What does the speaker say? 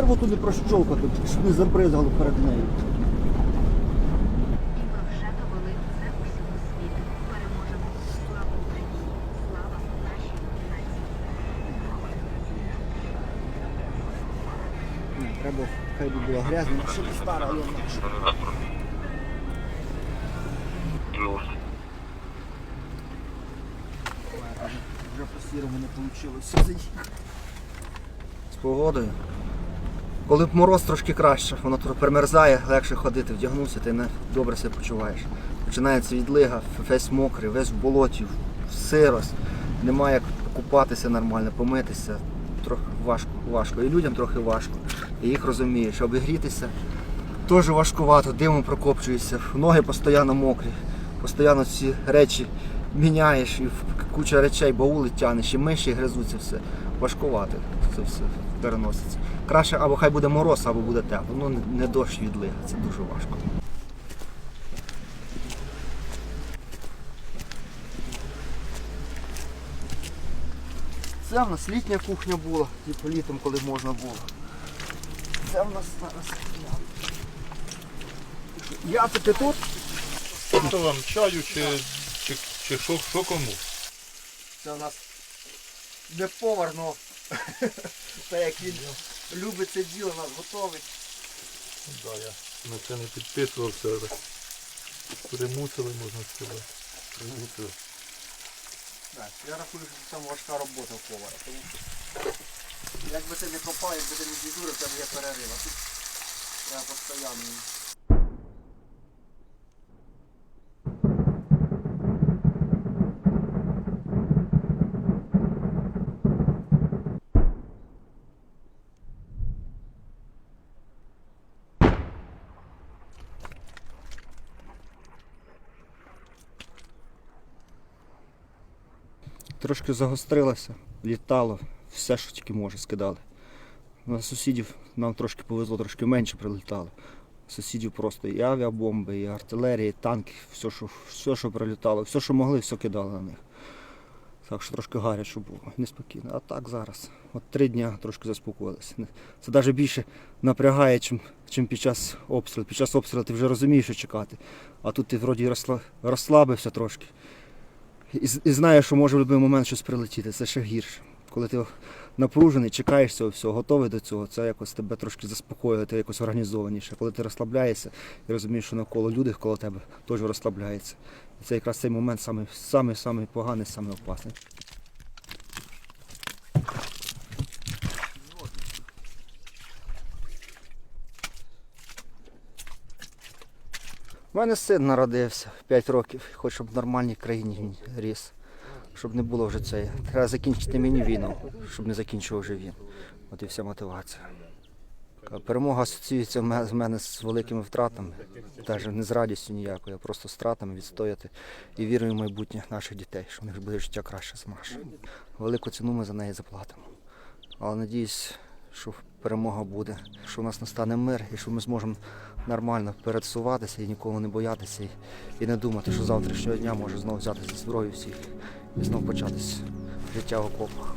роту не прощовкати, щоб не забризгало перед нею. І ми вже довели це усьому світу. Переможемо. Слава Україні! Слава нашій! Треба, хай би була грязна, щоб стара його. Вже по сірому не вийшло заїхати. З погодою. Коли б мороз трошки краще, воно примерзає, легше ходити, вдягнувся, ти не добре себе почуваєш. Починається відлига, весь мокрий, весь в болоті, в. Немає як купатися нормально, помитися. Трохи важко, важко. І людям трохи важко. І їх розумієш. Обігрітися теж важкувато, димом прокопчуєшся, ноги постійно мокрі, постійно ці речі міняєш, і куча речей, баули тянеш, і миші гризуться все. Важкувато це все переноситься. Краще або хай буде мороз, або буде тепло. Ну не- дощ відлига, це дуже важко. Це в нас літня кухня була, типу літом, коли можна було. Це в нас зараз. Я ти тут? Тобто вам чаю чи, чи, чи що, що кому? Це у нас не повар, но те, як він любить це діло, нас готовить. Да, я на це не підписувався, але примусили, можна сказати. Примусили. Так, я рахую, що це саме важка робота у повара. Тому що якби ти не копав, якби ти не дежурив, там є перерив. А тут треба постійно. Трошки загострилося, літало, все, що тільки може, скидали. На сусідів нам трошки повезло, трошки менше прилітало. Сусідів просто і авіабомби, і артилерія, і танки, все, що, все, що прилітало, все, що могли, все кидали на них. Так що трошки гаряче було, неспокійно. А так зараз. От три дні трошки заспокоїлися. Це навіть більше напрягає, чим під час обстрілу. Під час обстрілу ти вже розумієш, що чекати. А тут ти вроді розслабився трошки. І, і знаєш, що може в будь-який момент щось прилетіти. Це ще гірше. Коли ти напружений, чекаєш цього всього, готовий до цього, це якось тебе трошки заспокоює, ти якось організованіше. Коли ти розслабляєшся і розумієш, що навколо люди коло тебе теж розслабляється. І це якраз цей момент самий, самий, самий поганий, самий опасний. У мене син народився в 5 років, хоч щоб в нормальній країні він ріс. Щоб не було вже це. Треба закінчити мені війну, щоб не закінчував вже він. От і вся мотивація. Перемога асоціюється в мене з великими втратами, навіть не з радістю ніякою, а просто з втратами відстояти і вірою в майбутнє наших дітей, що в них буде життя краще за наше. Велику ціну ми за неї заплатимо. Але надіюсь, що перемога буде, що в нас настане мир і що ми зможемо нормально пересуватися і нікого не боятися, і, і не думати, що завтрашнього дня може знову взяти зброю всіх і знову початись життя в окопах.